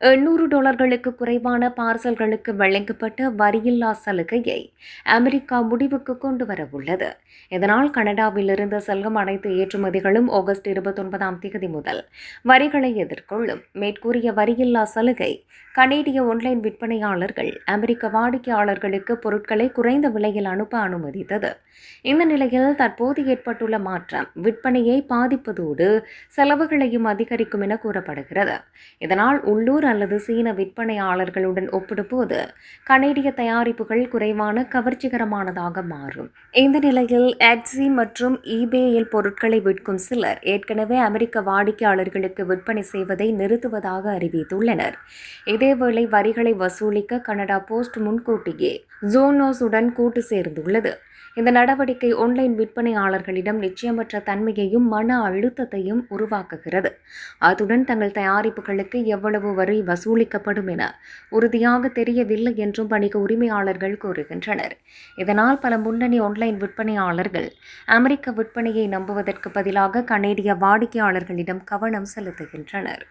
எண்ணூறு டாலர்களுக்கு குறைவான பார்சல்களுக்கு வழங்கப்பட்ட வரியில்லா சலுகையை அமெரிக்கா முடிவுக்கு கொண்டு வரவுள்ளது இதனால் கனடாவிலிருந்து செல்லும் அனைத்து ஏற்றுமதிகளும் ஆகஸ்ட் இருபத்தொன்பதாம் தேதி முதல் வரிகளை எதிர்கொள்ளும். மேற்கூறிய வரியில்லா சலுகை கனேடிய ஒன்லைன் விற்பனையாளர்கள் அமெரிக்க வாடிக்கையாளர்களுக்கு பொருட்களை குறைந்த விலையில் அனுப்ப அனுமதித்தது. இந்த நிலையில் தற்போது ஏற்பட்டுள்ள மாற்றம் விற்பனையை பாதிப்பதோடு செலவுகளையும் அதிகரிக்கும் என கூறப்படுகிறது. இதனால் உள்ளூர் அல்லது சீன விற்பனையாளர்களுடன் ஒப்பிடும்போது கனேடிய தயாரிப்புகள் குறைவான கவர்ச்சிகரமானதாக மாறும். இந்த நிலையில் எட்ஸி மற்றும் இபேயில் பொருட்களை விற்கும் சிலர் ஏற்கனவே அமெரிக்க வாடிக்கையாளர்களுக்கு விற்பனை செய்வதை நிறுத்துவதாக அறிவித்துள்ளனர். இதேவேளை வரிகளை வசூலிக்க கனடா போஸ்ட் முன்கூட்டியே ஜோனோஸுடன் கூட்டு சேர்ந்துள்ளது. இந்த நடவடிக்கை ஆன்லைன் விற்பனையாளர்களிடம் நிச்சயமற்ற தன்மையையும் மன அழுத்தத்தையும் உருவாக்குகிறது. அத்துடன் தங்கள் தயாரிப்புகளுக்கு எவ்வளவு வரி வசூலிக்கப்படும் என உறுதியாக தெரியவில்லை என்றும் வணிக உரிமையாளர்கள் கூறுகின்றனர். இதனால் பல முன்னணி ஆன்லைன் விற்பனையாளர்கள் அமெரிக்க விற்பனையை நம்புவதற்கு பதிலாக கனேடிய வாடிக்கையாளர்களிடம் கவனம் செலுத்துகின்றனர்.